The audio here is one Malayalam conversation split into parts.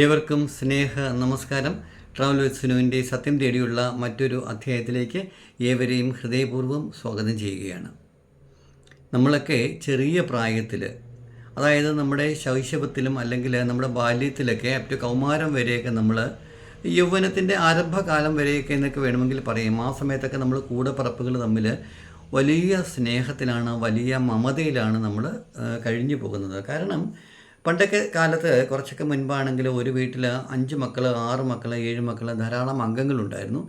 ഏവർക്കും സ്നേഹ നമസ്കാരം. ട്രാവൽ വിത്ത് സുനുവിന്റെ സത്യം തേടിയുള്ള മറ്റൊരു അധ്യായത്തിലേക്ക് ഏവരെയും ഹൃദയപൂർവം സ്വാഗതം ചെയ്യുകയാണ്. നമ്മളൊക്കെ ചെറിയ പ്രായത്തിൽ അതായത് നമ്മുടെ ശൈശവത്തിലും അല്ലെങ്കിൽ നമ്മുടെ ബാല്യത്തിലൊക്കെ ടു കൗമാരം വരെയൊക്കെ നമ്മൾ യൗവനത്തിന്റെ ആരംഭകാലം വരെയൊക്കെ എന്നൊക്കെ വേണമെങ്കിൽ പറയും. ആ സമയത്തൊക്കെ നമ്മൾ കൂടെ പറപ്പുകൾ തമ്മിൽ വലിയ സ്നേഹത്തിലാണ് വലിയ മമതയിലാണ് നമ്മൾ കഴിഞ്ഞു പോകുന്നത്. കാരണം പണ്ടൊക്കെ കാലത്ത് കുറച്ചൊക്കെ മുൻപാണെങ്കിൽ ഒരു വീട്ടിൽ അഞ്ച് മക്കൾ ആറ് മക്കൾ ഏഴ് മക്കൾ ധാരാളം അംഗങ്ങളുണ്ടായിരുന്നു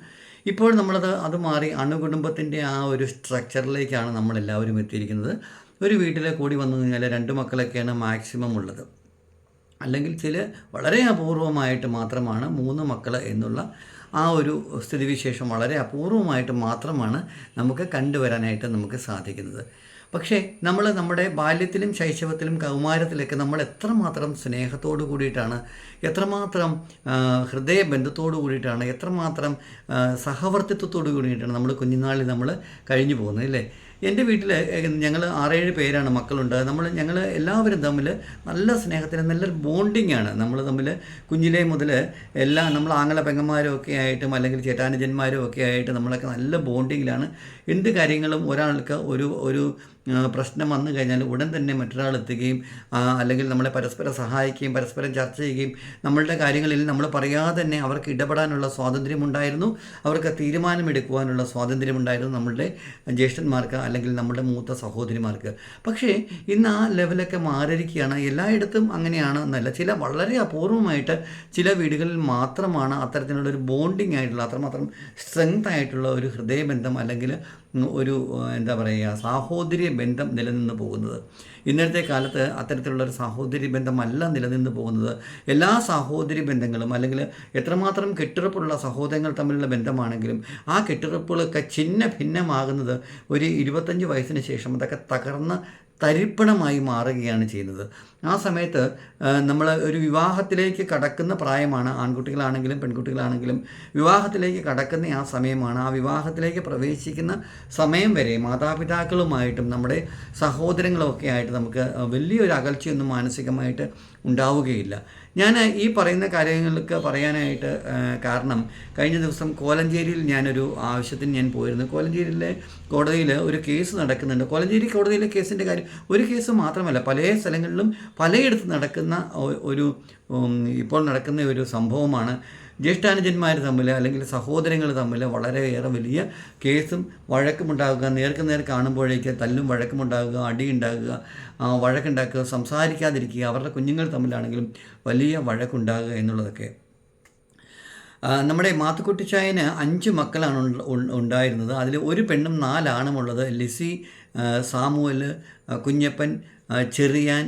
ഇപ്പോൾ നമ്മളത് അത് മാറി അണുകുടുംബത്തിന്റെ ആ ഒരു സ്ട്രക്ചറിലേക്കാണ് നമ്മളെല്ലാവരും എത്തിയിരിക്കുന്നത്. ഒരു വീട്ടിൽ കൂടി വന്നു കഴിഞ്ഞാൽ രണ്ട് മക്കളൊക്കെയാണ് മാക്സിമം ഉള്ളത്. അല്ലെങ്കിൽ ചില വളരെ അപൂർവമായിട്ട് മാത്രമാണ് മൂന്ന് മക്കൾ എന്നുള്ള ആ ഒരു സ്ഥിതിവിശേഷം വളരെ അപൂർവമായിട്ട് മാത്രമാണ് നമുക്ക് കണ്ടുവരാനായിട്ട് നമുക്ക് സാധിക്കുന്നത്. പക്ഷേ നമ്മൾ നമ്മുടെ ബാല്യത്തിലും ശൈശവത്തിലും കൗമാരത്തിലൊക്കെ നമ്മൾ എത്രമാത്രം സ്നേഹത്തോടു കൂടിയിട്ടാണ് എത്രമാത്രം ഹൃദയബന്ധത്തോടു കൂടിയിട്ടാണ് എത്രമാത്രം സഹവർത്തിത്വത്തോടു കൂടിയിട്ടാണ് നമ്മൾ കുഞ്ഞുനാളിൽ നമ്മൾ കഴിഞ്ഞു പോകുന്നത് അല്ലേ? എന്റെ വീട്ടിൽ ഞങ്ങൾ ആറേഴ് പേരാണ് മക്കളുണ്ട്. നമ്മൾ ഞങ്ങൾ എല്ലാവരും തമ്മിൽ നല്ല സ്നേഹത്തിന് നല്ലൊരു ബോണ്ടിങ്ങാണ്. നമ്മൾ തമ്മിൽ കുഞ്ഞിലേ മുതൽ എല്ലാ നമ്മൾ ആങ്ങള പെങ്ങന്മാരും ഒക്കെ ആയിട്ടും അല്ലെങ്കിൽ ചേട്ടാനുജന്മാരും ഒക്കെ ആയിട്ട് നമ്മളൊക്കെ നല്ല ബോണ്ടിങ്ങിലാണ്. എന്ത് കാര്യങ്ങളും ഒരാൾക്ക് ഒരു ഒരു പ്രശ്നം വന്നു കഴിഞ്ഞാൽ ഉടൻ തന്നെ മറ്റൊരാൾ എത്തുകയും അല്ലെങ്കിൽ നമ്മളെ പരസ്പരം സഹായിക്കുകയും പരസ്പരം ചർച്ച ചെയ്യുകയും നമ്മളുടെ കാര്യങ്ങളിൽ നമ്മൾ പറയാതെ തന്നെ അവർക്ക് ഇടപെടാനുള്ള സ്വാതന്ത്ര്യമുണ്ടായിരുന്നു. അവർക്ക് തീരുമാനമെടുക്കുവാനുള്ള സ്വാതന്ത്ര്യമുണ്ടായിരുന്നു നമ്മളുടെ ജ്യേഷ്ഠന്മാർക്ക് അല്ലെങ്കിൽ നമ്മുടെ മൂത്ത സഹോദരിമാർക്ക്. പക്ഷേ ഇന്ന് ആ ലെവലൊക്കെ മാറിയിരിക്കുകയാണ്. എല്ലായിടത്തും അങ്ങനെയാണ് എന്നല്ല. ചില വളരെ അപൂർവമായിട്ട് ചില വീടുകളിൽ മാത്രമാണ് അത്തരത്തിലുള്ള ഒരു ബോണ്ടിങ് ആയിട്ടുള്ള അത്രമാത്രം സ്ട്രെങ്ത് ആയിട്ടുള്ള ഒരു ഹൃദയബന്ധം അല്ലെങ്കിൽ ഒരു എന്താ പറയുക സാഹോദര്യ ബന്ധം നിലനിന്ന് പോകുന്നത്. ഇന്നത്തെ കാലത്ത് അത്തരത്തിലുള്ള ഒരു സാഹോദര്യ ബന്ധമല്ല നിലനിന്ന് പോകുന്നത്. എല്ലാ സാഹോദര്യ ബന്ധങ്ങളും അല്ലെങ്കിൽ എത്രമാത്രം കെട്ടുറപ്പുള്ള സഹോദരങ്ങൾ തമ്മിലുള്ള ബന്ധമാണെങ്കിലും ആ കെട്ടുറപ്പുകളൊക്കെ ഛിന്ന ഭിന്നമാകുന്നത് ഒരു ഇരുപത്തഞ്ച് വയസ്സിന് ശേഷം അതൊക്കെ തകർന്ന് തരിപ്പണമായി മാറുകയാണ് ചെയ്യുന്നത്. ആ സമയത്ത് നമ്മൾ ഒരു വിവാഹത്തിലേക്ക് കടക്കുന്ന പ്രായമാണ് ആൺകുട്ടികളാണെങ്കിലും പെൺകുട്ടികളാണെങ്കിലും. വിവാഹത്തിലേക്ക് കടക്കുന്ന ആ സമയമാണ് ആ വിവാഹത്തിലേക്ക് പ്രവേശിക്കുന്ന സമയം വരെ മാതാപിതാക്കളുമായിട്ടും നമ്മുടെ സഹോദരങ്ങളൊക്കെ ആയിട്ട് നമുക്ക് വലിയൊരു അകൽച്ചയൊന്നും മാനസികമായിട്ട് ഉണ്ടാവുകയില്ല. ഞാൻ ഈ പറയുന്ന കാര്യങ്ങൾക്ക് പറയാനായിട്ട് കാരണം കഴിഞ്ഞ ദിവസം കോലഞ്ചേരിയിൽ ഞാനൊരു ആവശ്യത്തിന് ഞാൻ പോയിരുന്നു. കോലഞ്ചേരിയിലെ കോടതിയിൽ ഒരു കേസ് നടക്കുന്നുണ്ട്. കോലഞ്ചേരി കോടതിയിലെ കേസിന്റെ കാര്യം ഒരു കേസ് മാത്രമല്ല പല സ്ഥലങ്ങളിലും പലയിടത്ത് നടക്കുന്ന ഒരു ഇപ്പോൾ നടക്കുന്ന ഒരു സംഭവമാണ് ജ്യേഷ്ഠാനുജന്മാർ തമ്മിൽ അല്ലെങ്കിൽ സഹോദരങ്ങൾ തമ്മിൽ വളരെയേറെ വലിയ കേസും വഴക്കുമുണ്ടാകുക. നേർക്ക് നേർ കാണുമ്പോഴേക്ക് തല്ലും വഴക്കുമുണ്ടാകുക അടിയുണ്ടാകുക വഴക്കുണ്ടാക്കുക സംസാരിക്കാതിരിക്കുക അവരുടെ കുഞ്ഞുങ്ങൾ തമ്മിലാണെങ്കിലും വലിയ വഴക്കുണ്ടാകുക എന്നുള്ളതൊക്കെ. നമ്മുടെ മാത്തുക്കുട്ടിച്ചായന് അഞ്ച് മക്കളാണ് ഉണ്ടായിരുന്നത്. അതിൽ ഒരു പെണ്ണും നാലാണുമുള്ളത്. ലിസി സാമുവൽ കുഞ്ഞപ്പൻ ചെറിയാൻ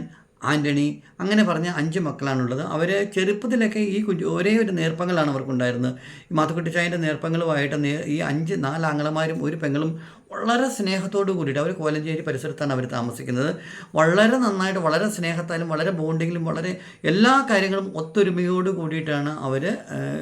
ആന്റണി അങ്ങനെ പറഞ്ഞ അഞ്ച് മക്കളാണുള്ളത്. അവർ ചെറുപ്പത്തിലൊക്കെ ഈ കുഞ്ഞു ഒരേ ഒരു നേർപ്പങ്ങളാണ് അവർക്കുണ്ടായിരുന്നത്. ഈ മാത്തുക്കുട്ടിച്ചായന്റെ നേർപ്പങ്ങളുമായിട്ട് ഈ അഞ്ച് നാലാങ്ങളമാരും ഒരു പെങ്ങളും വളരെ സ്നേഹത്തോടു കൂടിയിട്ട് അവർ കോലഞ്ചേരി പരിസരത്താണ് അവർ താമസിക്കുന്നത്. വളരെ നന്നായിട്ട് വളരെ സ്നേഹത്താലും വളരെ ബോണ്ടിങ്ങിലും വളരെ എല്ലാ കാര്യങ്ങളും ഒത്തൊരുമയോട് കൂടിയിട്ടാണ് അവർ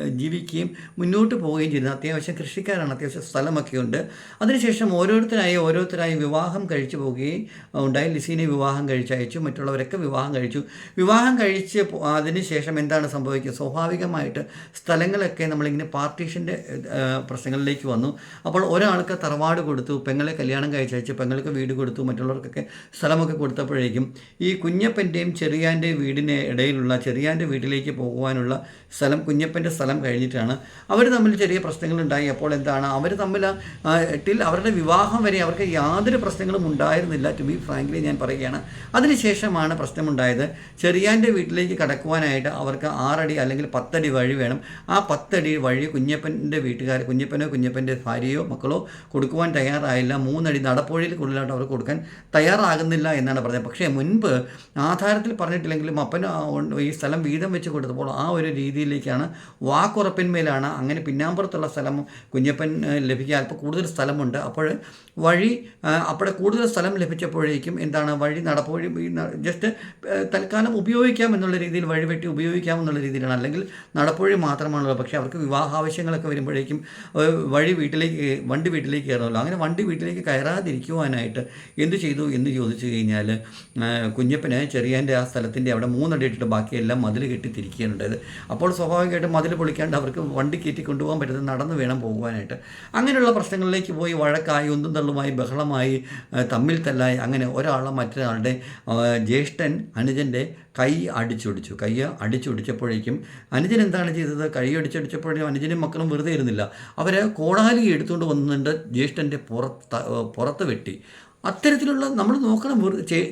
ജീവിക്കുകയും മുന്നോട്ട് പോവുകയും ചെയ്യുന്നത്. അത്യാവശ്യം കൃഷിക്കാരാണ് അത്യാവശ്യം സ്ഥലമൊക്കെ ഉണ്ട്. അതിനുശേഷം ഓരോരുത്തരായി ഓരോരുത്തരായി വിവാഹം കഴിച്ചു പോവുകയും ഉണ്ടായി. ലിസീനെ വിവാഹം കഴിച്ചയച്ചു മറ്റുള്ളവരൊക്കെ വിവാഹം കഴിച്ചു. വിവാഹം കഴിച്ച് അതിനുശേഷം എന്താണ് സംഭവിക്കുക? സ്വാഭാവികമായിട്ട് സ്ഥലങ്ങളൊക്കെ നമ്മളിങ്ങനെ പാർട്ടീഷന്റെ പ്രശ്നങ്ങളിലേക്ക് വന്നു. അപ്പോൾ ഒരാൾക്ക് തറവാട് കൊടുത്തു പെങ്ങളെ കല്യാണം കഴിച്ചയച്ച് പെങ്ങൾക്ക് വീട് കൊടുത്തു മറ്റുള്ളവർക്കൊക്കെ സ്ഥലമൊക്കെ കൊടുത്തപ്പോഴേക്കും ഈ കുഞ്ഞപ്പന്റെയും ചെറിയാന്റെ വീടിന് ഇടയിലുള്ള ചെറിയാന്റെ വീട്ടിലേക്ക് പോകുവാനുള്ള സ്ഥലം കുഞ്ഞപ്പന്റെ സ്ഥലം കഴിഞ്ഞിട്ടാണ് അവർ തമ്മിൽ ചെറിയ പ്രശ്നങ്ങളുണ്ടായി. അപ്പോൾ എന്താണ്? അവർ തമ്മിൽ ടിൽ അവരുടെ വിവാഹം വരെ അവർക്ക് യാതൊരു പ്രശ്നങ്ങളും ഉണ്ടായിരുന്നില്ല ടു ബി ഫ്രാങ്ക്ലി ഞാൻ പറയുകയാണ്. അതിനുശേഷമാണ് പ്രശ്നമുണ്ടായത്. ചെറിയാന്റെ വീട്ടിലേക്ക് കടക്കുവാനായിട്ട് അവർക്ക് ആറടി അല്ലെങ്കിൽ പത്തടി വഴി വേണം. ആ പത്തടി വഴി കുഞ്ഞപ്പന്റെ വീട്ടുകാർ കുഞ്ഞപ്പനോ കുഞ്ഞപ്പന്റെ ഭാര്യയോ മക്കളോ കൊടുക്കുവാൻ തയ്യാറായില്ല മൂന്നടി നടപ്പുഴയിൽ കൂടുതലായിട്ട് അവർ കൊടുക്കാൻ തയ്യാറാകുന്നില്ല എന്നാണ് പറഞ്ഞത്. പക്ഷേ മുൻപ് ആധാരത്തിൽ പറഞ്ഞിട്ടില്ലെങ്കിലും അപ്പൻ ഈ സ്ഥലം വീതം വെച്ച് കൊടുത്തപ്പോൾ ആ ഒരു രീതിയിലേക്കാണ് വാക്കുറപ്പിന്മേലാണ്. അങ്ങനെ പിന്നാമ്പുറത്തുള്ള സ്ഥലം കുഞ്ഞപ്പൻ ലഭിക്കുക അല്പം കൂടുതൽ സ്ഥലമുണ്ട്. അപ്പോൾ വഴി അവിടെ കൂടുതൽ സ്ഥലം ലഭിച്ചപ്പോഴേക്കും എന്താണ് വഴി നടപ്പുവഴി ജസ്റ്റ് തൽക്കാലം ഉപയോഗിക്കാം എന്നുള്ള രീതിയിൽ വഴി വെട്ടി ഉപയോഗിക്കാം എന്നുള്ള രീതിയിലാണ്. അല്ലെങ്കിൽ നടപ്പുവഴി മാത്രമാണുള്ളത്. പക്ഷേ അവർക്ക് വിവാഹ ആവശ്യങ്ങളൊക്കെ വരുമ്പോഴേക്കും വഴി വീട്ടിലേക്ക് വണ്ടി വീട്ടിലേക്ക് കയറുമല്ലോ അങ്ങനെ വണ്ടി വീട്ടിലേക്ക് കയറാതിരിക്കുവാനായിട്ട് എന്ത് ചെയ്തു എന്ന് ചോദിച്ചു കഴിഞ്ഞാൽ കുഞ്ഞപ്പനെ ചെറിയാന്റെ ആ സ്ഥലത്തിന്റെ അവിടെ മൂന്നടി ഇട്ടിട്ട് ബാക്കിയെല്ലാം മതിൽ കെട്ടി തിരിക്കുകയാണ് ഉണ്ടായത് അപ്പോൾ സ്വാഭാവികമായിട്ടും മതിൽ പൊളിക്കാണ്ട് അവർക്ക് വണ്ടി കയറ്റി കൊണ്ടുപോകാൻ പറ്റുന്നത് നടന്ന് വേണം പോകുവാനായിട്ട്. അങ്ങനെയുള്ള പ്രശ്നങ്ങളിലേക്ക് പോയി വഴക്കായി ഒന്നും തള്ളുമായി ബഹളമായി തമ്മിൽ തല്ലായി അങ്ങനെ ഒരാളെ മറ്റൊരാളുടെ ജ്യേഷ്ഠൻ അനുജന്റെ കൈ അടിച്ചൊടിച്ചു. കൈ അടിച്ചൊടിച്ചപ്പോഴേക്കും അനുജൻ എന്താണ് ചെയ്തത്? കൈ അടിച്ചടിച്ചപ്പോഴേക്കും അനുജനും മക്കളും വെറുതെ ഇരുന്നില്ല. അവർ കോടാലി എടുത്തുകൊണ്ട് വന്നിട്ട് ജ്യേഷ്ഠന്റെ പുറത്ത് പുറത്ത് വെട്ടി. അത്തരത്തിലുള്ള നമ്മൾ നോക്കണം.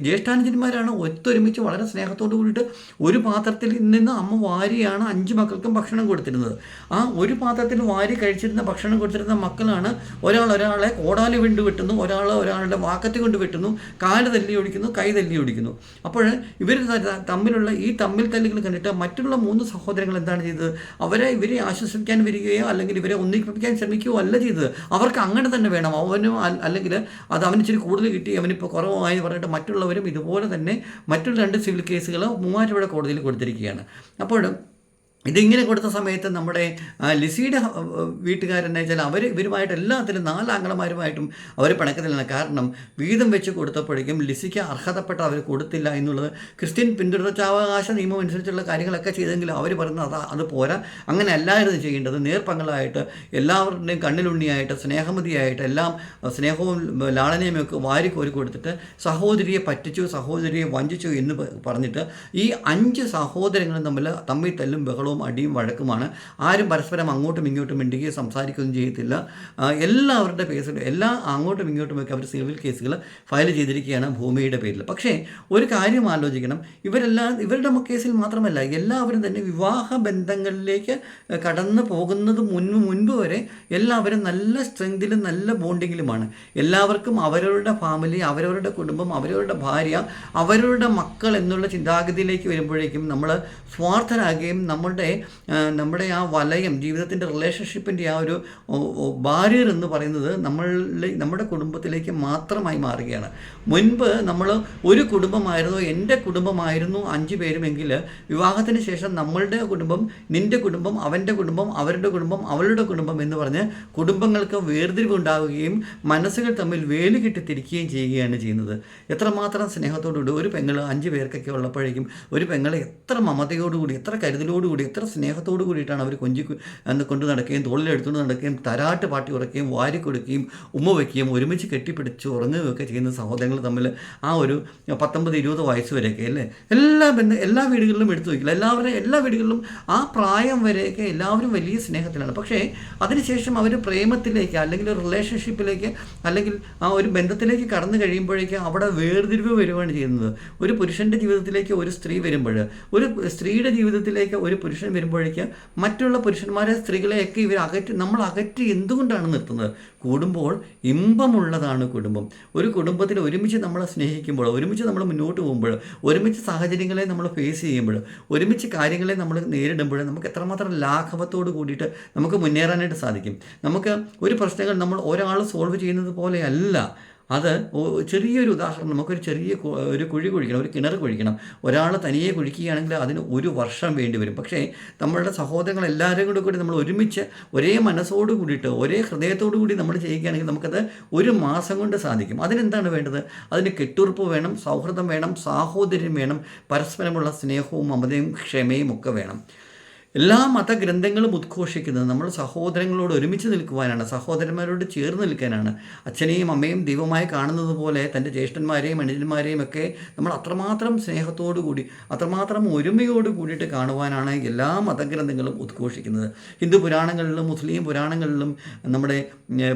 ജ്യേഷ്ഠാനുജന്മാരാണ് ഒത്തൊരുമിച്ച് വളരെ സ്നേഹത്തോടു കൂടിയിട്ട് ഒരു പാത്രത്തിൽ നിന്ന് അമ്മ വാരിയാണ് അഞ്ച് മക്കൾക്കും ഭക്ഷണം കൊടുത്തിരുന്നത്. ആ ഒരു പാത്രത്തിൽ വാരി കഴിച്ചിരുന്ന ഭക്ഷണം കൊടുത്തിരുന്ന മക്കളാണ് ഒരാൾ ഒരാളെ കോടാലി കൊണ്ട് വെട്ടുന്നു ഒരാൾ ഒരാളുടെ വാക്കത്തി കൊണ്ട് വെട്ടുന്നു കാൽ തല്ലി ഒടിക്കുന്നു കൈ തല്ലി ഒടിക്കുന്നു അപ്പോൾ ഇവർ തമ്മിലുള്ള ഈ തമ്മിൽ തല്ലുകൾ കണ്ടിട്ട് മറ്റുള്ള മൂന്ന് സഹോദരങ്ങൾ എന്താണ് ചെയ്തത്? അവരെ ഇവരെ ആശ്വസിപ്പിക്കാൻ വരികയോ അല്ലെങ്കിൽ ഇവരെ ഒന്നിപ്പിക്കാൻ ശ്രമിക്കുകയോ അല്ല ചെയ്തത്. അവർക്ക് അങ്ങനെ തന്നെ വേണം. അവനും അല്ലെങ്കിൽ അത് അവന് ഇച്ചിരി കൂടുതൽ കിട്ടി അവനിപ്പോൾ കുറവായി എന്ന് പറഞ്ഞിട്ട് മറ്റുള്ളവരും ഇതുപോലെ തന്നെ മറ്റുള്ള രണ്ട് സിവിൽ കേസുകൾ മൂവാറ്റുപുഴ കോടതിയിൽ കൊടുത്തിരിക്കുകയാണ്. അപ്പോൾ ഇതിങ്ങനെ കൊടുത്ത സമയത്ത് നമ്മുടെ ലിസിയുടെ വീട്ടുകാരെന്നു വെച്ചാൽ അവർ ഇവരുമായിട്ട് എല്ലാത്തിലും നാലാംഗളമാരുമായിട്ടും അവർ പിണക്കത്തിലാണ്. കാരണം വീതം വെച്ച് കൊടുത്തപ്പോഴേക്കും ലിസിക്ക് അർഹതപ്പെട്ട അവർ കൊടുത്തില്ല എന്നുള്ളത് ക്രിസ്ത്യൻ പിന്തുടർച്ചാവകാശ നിയമം അനുസരിച്ചുള്ള കാര്യങ്ങളൊക്കെ ചെയ്തെങ്കിലും അവർ പറയുന്നത് അതാ അത് പോരാ. അങ്ങനെ അല്ലായിരുന്നു ചെയ്യേണ്ടത്. നേർപ്പങ്ങളായിട്ട് എല്ലാവരുടെയും കണ്ണിലുണ്ണിയായിട്ട് സ്നേഹമതിയായിട്ട് എല്ലാം സ്നേഹവും ലാളനയും ഒക്കെ വാരിക്കോരി കൊടുത്തിട്ട് സഹോദരിയെ പറ്റിച്ചു സഹോദരിയെ വഞ്ചിച്ചു എന്ന് പറഞ്ഞിട്ട് ഈ അഞ്ച് സഹോദരങ്ങളും തമ്മിൽ തമ്മിൽ തല്ലും ബഹളവും അടിയും വഴക്കുമാണ്. ആരും പരസ്പരം അങ്ങോട്ടും ഇങ്ങോട്ടും മിണ്ടുകയും സംസാരിക്കുകയും ചെയ്യത്തില്ല. എല്ലാവരുടെ കേസുകൾ എല്ലാ അങ്ങോട്ടും ഇങ്ങോട്ടുമൊക്കെ അവർ സിവിൽ കേസുകൾ ഫയൽ ചെയ്തിരിക്കുകയാണ് ഭൂമിയുടെ പേരിൽ. പക്ഷേ ഒരു കാര്യം ആലോചിക്കണം. ഇവരെല്ലാം ഇവരുടെ കേസിൽ മാത്രമല്ല എല്ലാവരും തന്നെ വിവാഹ ബന്ധങ്ങളിലേക്ക് കടന്നു പോകുന്നത് മുൻപ് മുൻപ് വരെ എല്ലാവരും നല്ല സ്ട്രെങ്തിലും നല്ല ബോണ്ടിങ്ങിലുമാണ് എല്ലാവർക്കും അവരവരുടെ ഫാമിലി അവരവരുടെ കുടുംബം അവരവരുടെ ഭാര്യ അവരവരുടെ മക്കൾ എന്നുള്ള ചിന്താഗതിയിലേക്ക് വരുമ്പോഴേക്കും നമ്മൾ സ്വാർത്ഥരാകുകയും നമ്മളുടെ ആ, നമ്മുടെ ആ വലയം ജീവിതത്തിന്റെ റിലേഷൻഷിപ്പിന്റെ ആ ഒരു ബാരിയർ എന്ന് പറയുന്നത് നമ്മൾ നമ്മുടെ കുടുംബത്തിലേക്ക് മാത്രമായി മാറുകയാണ്. മുൻപ് നമ്മൾ ഒരു കുടുംബമായിരുന്നു എന്റെ കുടുംബമായിരുന്നു അഞ്ച് പേരുമെങ്കിൽ വിവാഹത്തിന് ശേഷം നമ്മളുടെ കുടുംബം നിന്റെ കുടുംബം അവന്റെ കുടുംബം അവരുടെ കുടുംബം അവളുടെ കുടുംബം എന്ന് പറഞ്ഞ് കുടുംബങ്ങൾക്ക് വേർതിരിവുണ്ടാവുകയും മനസ്സുകൾ തമ്മിൽ വേലി കെട്ടിത്തിരിക്കുകയും ചെയ്യുകയാണ് ചെയ്യുന്നത്. എത്രമാത്രം സ്നേഹത്തോടുകൂടി ഒരു പെങ്ങൾ അഞ്ച് പേർക്കൊക്കെ ഉള്ളപ്പോഴേക്കും ഒരു പെങ്ങളെ എത്ര മമതയോടുകൂടി എത്ര കരുതലോടുകൂടി എത്ര സ്നേഹത്തോടു കൂടിയിട്ടാണ് അവർ കൊഞ്ചി എന്ന് കൊണ്ട് നടക്കുകയും തോളിലെടുത്തുകൊണ്ട് നടക്കുകയും തരാട്ട് പാട്ടി ഉറക്കുകയും വാരി കൊടുക്കുകയും ഉമ്മ വയ്ക്കുകയും ഒരുമിച്ച് കെട്ടിപ്പിടിച്ച് ഉറങ്ങുകയൊക്കെ ചെയ്യുന്ന സഹോദരങ്ങൾ തമ്മിൽ ആ ഒരു പത്തൊമ്പത് ഇരുപത് വയസ്സ് വരെയൊക്കെ അല്ലേ? എല്ലാ ബന്ധ എല്ലാ വീടുകളിലും എടുത്തു വയ്ക്കില്ല എല്ലാവരുടെ എല്ലാ വീടുകളിലും ആ പ്രായം വരെയൊക്കെ എല്ലാവരും വലിയ സ്നേഹത്തിലാണ്. പക്ഷേ അതിനുശേഷം അവർ പ്രേമത്തിലേക്ക് അല്ലെങ്കിൽ റിലേഷൻഷിപ്പിലേക്ക് അല്ലെങ്കിൽ ആ ഒരു ബന്ധത്തിലേക്ക് കടന്നു കഴിയുമ്പോഴേക്ക് അവിടെ വേർതിരിവ് വരുവാണ് ചെയ്യുന്നത്. ഒരു പുരുഷന്റെ ജീവിതത്തിലേക്ക് ഒരു സ്ത്രീ വരുമ്പോൾ ഒരു സ്ത്രീയുടെ ജീവിതത്തിലേക്ക് ഒരു പുരുഷൻ വരുമ്പോഴേക്ക് മറ്റുള്ള പുരുഷന്മാരെ സ്ത്രീകളെയൊക്കെ ഇവർ അകറ്റി നമ്മൾ അകറ്റി എന്തുകൊണ്ടാണ് നിർത്തുന്നത്? കൂടുമ്പോൾ ഇമ്പമുള്ളതാണ് കുടുംബം. ഒരു കുടുംബത്തിൽ ഒരുമിച്ച് നമ്മളെ സ്നേഹിക്കുമ്പോൾ ഒരുമിച്ച് നമ്മൾ മുന്നോട്ട് പോകുമ്പോൾ ഒരുമിച്ച് സാഹചര്യങ്ങളെ നമ്മൾ ഫേസ് ചെയ്യുമ്പോൾ ഒരുമിച്ച് കാര്യങ്ങളെ നമ്മൾ നേരിടുമ്പോൾ നമുക്ക് എത്രമാത്രം ലാഘവത്തോട് കൂടിയിട്ട് നമുക്ക് മുന്നേറാനായിട്ട് സാധിക്കും. നമുക്ക് ഒരു പ്രശ്നങ്ങൾ നമ്മൾ ഒരാൾ സോൾവ് ചെയ്യുന്നത് പോലെയല്ല. അത് ചെറിയൊരു ഉദാഹരണം നമുക്കൊരു ചെറിയ ഒരു കുഴി കുഴിക്കണം ഒരു കിണർ കുഴിക്കണം. ഒരാൾ തനിയെ കുഴിക്കുകയാണെങ്കിൽ അതിന് ഒരു വർഷം വേണ്ടി വരും. പക്ഷേ നമ്മളുടെ സഹോദരങ്ങൾ എല്ലാവരും കൂടി കൂടി നമ്മൾ ഒരുമിച്ച് ഒരേ മനസ്സോട് കൂടിയിട്ട് ഒരേ ഹൃദയത്തോടു കൂടി നമ്മൾ ചെയ്യുകയാണെങ്കിൽ നമുക്കത് ഒരു മാസം കൊണ്ട് സാധിക്കും. അതിനെന്താണ് വേണ്ടത്? അതിന് കെട്ടുറപ്പ് വേണം സൗഹൃദം വേണം സാഹോദര്യം വേണം പരസ്പരമുള്ള സ്നേഹവും മമതയും ക്ഷമയും ഒക്കെ വേണം. എല്ലാ മതഗ്രന്ഥങ്ങളും ഉദ്ഘോഷിക്കുന്നത് നമ്മൾ സഹോദരങ്ങളോട് ഒരുമിച്ച് നിൽക്കുവാനാണ് സഹോദരന്മാരോട് ചേർന്ന് നിൽക്കാനാണ്. അച്ഛനെയും അമ്മയും ദൈവമായി കാണുന്നത് പോലെ തന്റെ ജ്യേഷ്ഠന്മാരെയും അനുജന്മാരെയും ഒക്കെ നമ്മൾ അത്രമാത്രം സ്നേഹത്തോടു കൂടി അത്രമാത്രം ഒരുമയോട് കൂടിയിട്ട് കാണുവാനാണ് എല്ലാ മതഗ്രന്ഥങ്ങളും ഉദ്ഘോഷിക്കുന്നത്. ഹിന്ദു പുരാണങ്ങളിലും മുസ്ലിം പുരാണങ്ങളിലും നമ്മുടെ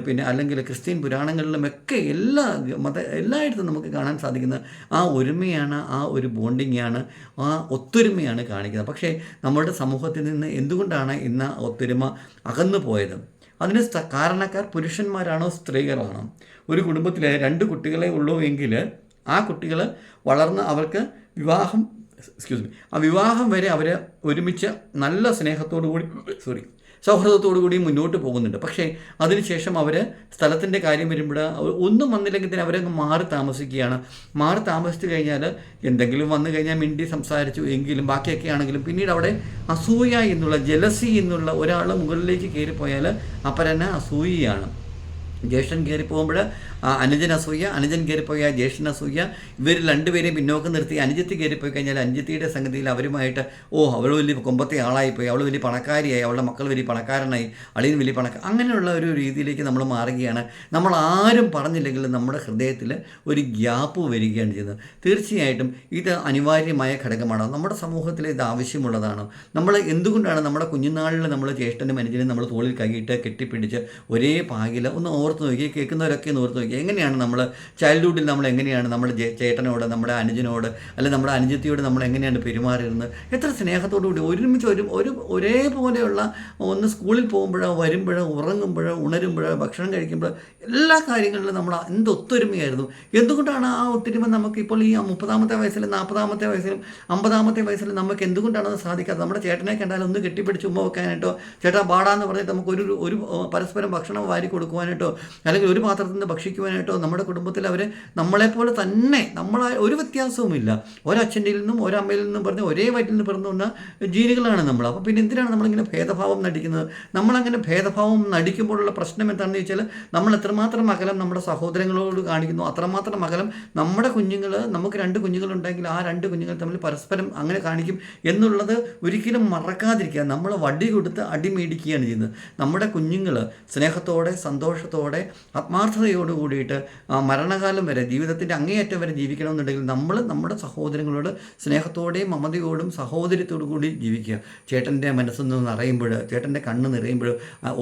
പിന്നെ അല്ലെങ്കിൽ ക്രിസ്ത്യൻ പുരാണങ്ങളിലും ഒക്കെ എല്ലാ മത എല്ലായിടത്തും നമുക്ക് കാണാൻ സാധിക്കുന്ന ആ ഒരുമയാണ് ആ ഒരു ബോണ്ടിങ്ങാണ് ആ ഒത്തൊരുമയാണ് കാണിക്കുന്നത്. പക്ഷേ നമ്മുടെ സമൂഹത്തിൽ നിന്ന് എന്തുകൊണ്ടാണ് ഇന്ന് ഒത്തൊരുമ അകന്നു പോയത്? അതിന് കാരണക്കാർ പുരുഷന്മാരാണോ സ്ത്രീകളാണോ? ഒരു കുടുംബത്തിലെ രണ്ട് കുട്ടികളെ ഉള്ളൂ എങ്കിൽ ആ കുട്ടികൾ വളർന്ന് അവർക്ക് വിവാഹം എക്സ്ക്യൂസ് മീ ആ വിവാഹം വരെ അവർ ഒരുമിച്ച് നല്ല സ്നേഹത്തോടു കൂടി സോറി സൗഹൃദത്തോടു കൂടി മുന്നോട്ട് പോകുന്നുണ്ട്. പക്ഷേ അതിനുശേഷം അവർ സ്ഥലത്തിന്റെ കാര്യം വരുമ്പോൾ ഒന്നും വന്നില്ലെങ്കിൽ തന്നെ അവരങ്ങ് മാറി താമസിക്കുകയാണ്. മാറി താമസിച്ചു കഴിഞ്ഞാൽ എന്തെങ്കിലും വന്നു കഴിഞ്ഞാൽ മിണ്ടി സംസാരിച്ചു എങ്കിലും ബാക്കിയൊക്കെ ആണെങ്കിലും പിന്നീട് അവിടെ അസൂയ എന്നുള്ള ജലസി എന്നുള്ള ഒരാൾ മുകളിലേക്ക് കയറിപ്പോയാൽ അപ്പരന്നെ അസൂയയാണ്. ജ്യേഷ്ഠൻ കയറി പോകുമ്പോൾ അനുജൻ അസൂയ അനുജൻ കയറിപ്പോയ ജ്യേഷ്ഠൻ അസൂയ. ഇവർ രണ്ടുപേരെയും പിന്നോക്കം നിർത്തി അനുജത്തി കയറിപ്പോയി കഴിഞ്ഞാൽ അനുജത്തിയുടെ സംഗതിയിൽ അവരുമായിട്ട് ഓ അവൾ വലിയ കൊമ്പത്തെ ആളായിപ്പോയി അവൾ വലിയ പണക്കാരിയായി അവളുടെ മക്കൾ വലിയ പണക്കാരനായി അളിയൻ വലിയ പണക്ക അങ്ങനെയുള്ള ഒരു രീതിയിലേക്ക് നമ്മൾ മാറുകയാണ്. നമ്മൾ ആരും പറഞ്ഞില്ലെങ്കിലും നമ്മുടെ ഹൃദയത്തിൽ ഒരു ഗ്യാപ്പ് വരികയാണ് ചെയ്യുന്നത്. തീർച്ചയായിട്ടും ഇത് അനിവാര്യമായ ഘടകമാണ്. നമ്മുടെ സമൂഹത്തിൽ ഇത് ആവശ്യമുള്ളതാണ്. നമ്മൾ എന്തുകൊണ്ടാണ് നമ്മുടെ കുഞ്ഞുനാളിൽ നമ്മൾ ജ്യേഷ്ഠനും അനുജനും നമ്മൾ തോളിൽ കൈയിട്ട് കെട്ടിപ്പിടിച്ച് ഒരേ പാകിൽ ഒന്ന് ഓർത്ത് നോക്കി കേൾക്കുന്നവരൊക്കെ ഒന്ന് ഓർത്ത് നോക്കി. എങ്ങനെയാണ് നമ്മൾ ചൈൽഡ്ഹുഡിൽ നമ്മൾ എങ്ങനെയാണ് നമ്മുടെ ചേട്ടനോട് നമ്മുടെ അനുജനോട് അല്ലെങ്കിൽ നമ്മുടെ അനുജത്തിയോട് നമ്മൾ എങ്ങനെയാണ് പെരുമാറിയിരുന്നത്? എത്ര സ്നേഹത്തോടു കൂടി ഒരുമിച്ച് ഒരു ഒരു ഒരേപോലെയുള്ള ഒന്ന് സ്കൂളിൽ പോകുമ്പോഴോ വരുമ്പോഴോ ഉറങ്ങുമ്പോഴോ ഉണരുമ്പോഴോ ഭക്ഷണം കഴിക്കുമ്പോഴോ എല്ലാ കാര്യങ്ങളിലും നമ്മൾ എന്ത് ഒത്തൊരുമയായിരുന്നു എന്തുകൊണ്ടാണ് ആ ഒത്തൊരുമ നമുക്കിപ്പോൾ ഈ മുപ്പതാമത്തെ വയസ്സിലും നാൽപ്പതാമത്തെ വയസ്സിലും അമ്പതാമത്തെ വയസ്സിലും നമുക്ക് എന്തുകൊണ്ടാണ് അത് സാധിക്കാത്തത്? നമ്മുടെ ചേട്ടനെ കണ്ടാൽ ഒന്ന് കെട്ടിപ്പിടിച്ച് ഉമ്മ വെക്കാനായിട്ടോ ചേട്ടാ പാടാന്ന് പറഞ്ഞിട്ട് നമുക്ക് ഒരു ഒരു പരസ്പരം ഭക്ഷണം വാരി കൊടുക്കുവാനായിട്ടോ അല്ലെങ്കിൽ ഒരു പാത്രത്തിൽ നിന്ന് ഭക്ഷിക്കുവാനായിട്ടോ നമ്മുടെ കുടുംബത്തിൽ അവർ നമ്മളെപ്പോലെ തന്നെ നമ്മളെ ഒരു വ്യത്യാസവുമില്ല. ഒരച്ഛന്റെ നിന്നും ഒരമ്മയിൽ നിന്നും പറഞ്ഞ് ഒരേ വയറ്റിൽ നിന്ന് പിറന്നു വന്ന ജീനുകളാണ് നമ്മൾ. അപ്പോൾ പിന്നെ എന്തിനാണ് നമ്മളിങ്ങനെ ഭേദഭാവം നടിക്കുന്നത്? നമ്മളങ്ങനെ ഭേദഭാവം നടിക്കുമ്പോഴുള്ള പ്രശ്നം എന്താണെന്ന് ചോദിച്ചാൽ നമ്മൾ എത്രമാത്രം അകലം നമ്മുടെ സഹോദരങ്ങളോട് കാണിക്കുന്നു അത്രമാത്രം അകലം നമ്മുടെ കുഞ്ഞുങ്ങൾ നമുക്ക് രണ്ട് കുഞ്ഞുങ്ങളുണ്ടെങ്കിൽ ആ രണ്ട് കുഞ്ഞുങ്ങൾ തമ്മിൽ പരസ്പരം അങ്ങനെ കാണിക്കും എന്നുള്ളത് ഒരിക്കലും മറക്കാതിരിക്കുക. നമ്മൾ വടി കൊടുത്ത് അടി മേടിക്കുകയാണ് ചെയ്യുന്നത്. നമ്മുടെ കുഞ്ഞുങ്ങൾ സ്നേഹത്തോടെ സന്തോഷത്തോടെ ആത്മാർത്ഥതയോട് കൂടിയിട്ട് മരണകാലം വരെ ജീവിതത്തിന്റെ അങ്ങേയറ്റം വരെ ജീവിക്കണമെന്നുണ്ടെങ്കിൽ നമ്മൾ നമ്മുടെ സഹോദരങ്ങളോട് സ്നേഹത്തോടെയും മമതയോടും സഹോദര്യത്തോടു കൂടി ജീവിക്കുക. ചേട്ടന്റെ മനസ്സിൽ നിന്ന് നിറയുമ്പോൾ ചേട്ടന്റെ കണ്ണ് നിറയുമ്പോൾ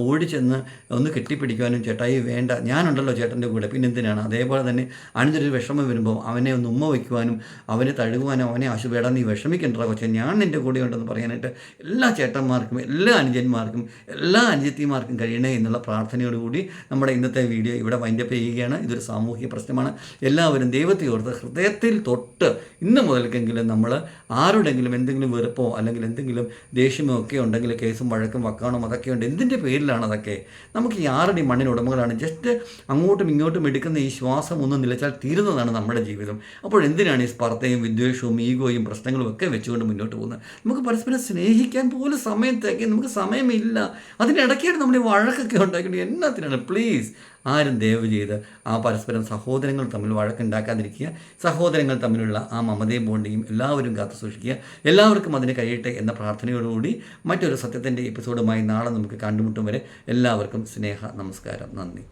ഓടി ചെന്ന് ഒന്ന് കെട്ടിപ്പിടിക്കുവാനും ചേട്ടായി വേണ്ട ഞാനുണ്ടല്ലോ ചേട്ടന്റെ കൂടെ പിന്നെ എന്തിനാണ് അതേപോലെ തന്നെ അനുജൊരു വിഷമം വരുമ്പോൾ അവനെ ഒന്ന് ഉമ്മ വയ്ക്കുവാനും അവനെ തഴുകുവാനും അവനെ ആശു വേടാ നീ വിഷമിക്കണ്ട കൊച്ചെ ഞാൻ നിന്റെ കൂടെ ഉണ്ടെന്ന് പറയാനായിട്ട് എല്ലാ ചേട്ടന്മാർക്കും എല്ലാ അനുജന്മാർക്കും എല്ലാ അനുജത്തിമാർക്കും കഴിയണേ എന്നുള്ള പ്രാർത്ഥനയോടുകൂടി നമ്മുടെ ഇന്നത്തെ വീഡിയോ ഇവിടെ വൈൻഡപ്പ് ചെയ്യുകയാണ്. ഇതൊരു സാമൂഹിക പ്രശ്നമാണ്. എല്ലാവരും ദൈവത്തെ ഓർത്ത് ഹൃദയത്തിൽ തൊട്ട് ഇന്ന് മുതൽക്കെങ്കിലും നമ്മൾ ആരോടെങ്കിലും എന്തെങ്കിലും വെറുപ്പോ അല്ലെങ്കിൽ എന്തെങ്കിലും ദേഷ്യമോ ഒക്കെ ഉണ്ടെങ്കിൽ കേസും വഴക്കും വക്കാണോ അതൊക്കെ ഉണ്ട്. എന്തിന്റെ പേരിലാണ് അതൊക്കെ? നമുക്ക് ഈ ആറടി മണ്ണിന് ഉടമകളാണ്. ജസ്റ്റ് അങ്ങോട്ടും ഇങ്ങോട്ടും എടുക്കുന്ന ഈ ശ്വാസം ഒന്നും നിലച്ചാൽ തീരുന്നതാണ് നമ്മുടെ ജീവിതം. അപ്പോൾ എന്തിനാണ് ഈ സ്പർദ്ധയും വിദ്വേഷവും ഈഗോയും പ്രശ്നങ്ങളും ഒക്കെ വെച്ചുകൊണ്ട് മുന്നോട്ട് പോകുന്നത്? നമുക്ക് പരസ്പരം സ്നേഹിക്കാൻ പോലും സമയത്തേക്ക് നമുക്ക് സമയമില്ല. അതിനിടയ്ക്കാണ് നമ്മൾ ഈ വഴക്കൊക്കെ ഉണ്ടാക്കിയിട്ട് എന്നാത്തിനാണ് പ്ലീസ് ആരും ദയവ് ചെയ്ത് ആ പരസ്പരം സഹോദരങ്ങൾ തമ്മിൽ വഴക്കുണ്ടാക്കാതിരിക്കുക. സഹോദരങ്ങൾ തമ്മിലുള്ള ആ മമതയും ബോണ്ടിയും എല്ലാവരും കാത്തു സൂക്ഷിക്കുക. എല്ലാവർക്കും അതിന് കഴിയട്ടെ എന്ന പ്രാർത്ഥനയോടുകൂടി മറ്റൊരു സത്യത്തിന്റെ എപ്പിസോഡുമായി നാളെ നമുക്ക് കണ്ടുമുട്ടും വരെ എല്ലാവർക്കും സ്നേഹ നമസ്കാരം. നന്ദി.